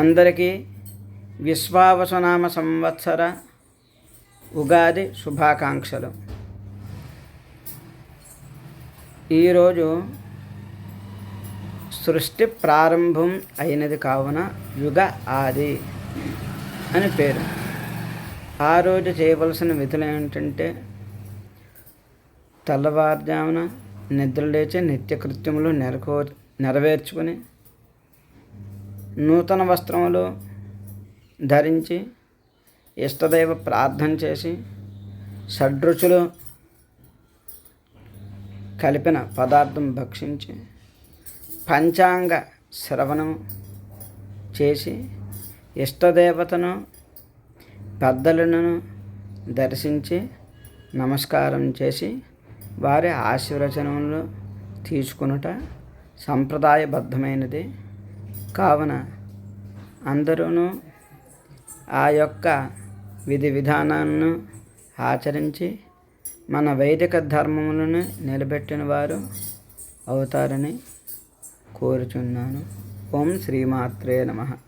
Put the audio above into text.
అందరికీ విశ్వావసనామ సంవత్సర ఉగాది శుభాకాంక్షలు. ఈరోజు సృష్టి ప్రారంభం అయినది కావున యుగ ఆది అని పేరు. ఆ రోజు చేయవలసిన విధులు ఏంటంటే తెల్లవారుజామున నిద్ర లేచి నిత్యకృత్యములు నెరకో నెరవేర్చుకుని నూతన వస్త్రములు ధరించి ఇష్టదైవ ప్రార్థన చేసి షడ్రుచులు కలిపిన పదార్థం భక్షించి పంచాంగ శ్రవణం చేసి ఇష్టదేవతను పెద్దలను దర్శించి నమస్కారం చేసి వారి ఆశీర్వచనములు తీసుకునుట సంప్రదాయబద్ధమైనది. కావున అందరూ ఆ యొక్క విధి విధానాలను ఆచరించి మన వైదిక ధర్మములను నిలబెట్టిన వారు అవుతారని కోరుచున్నాను. ఓం శ్రీమాత్రే నమః.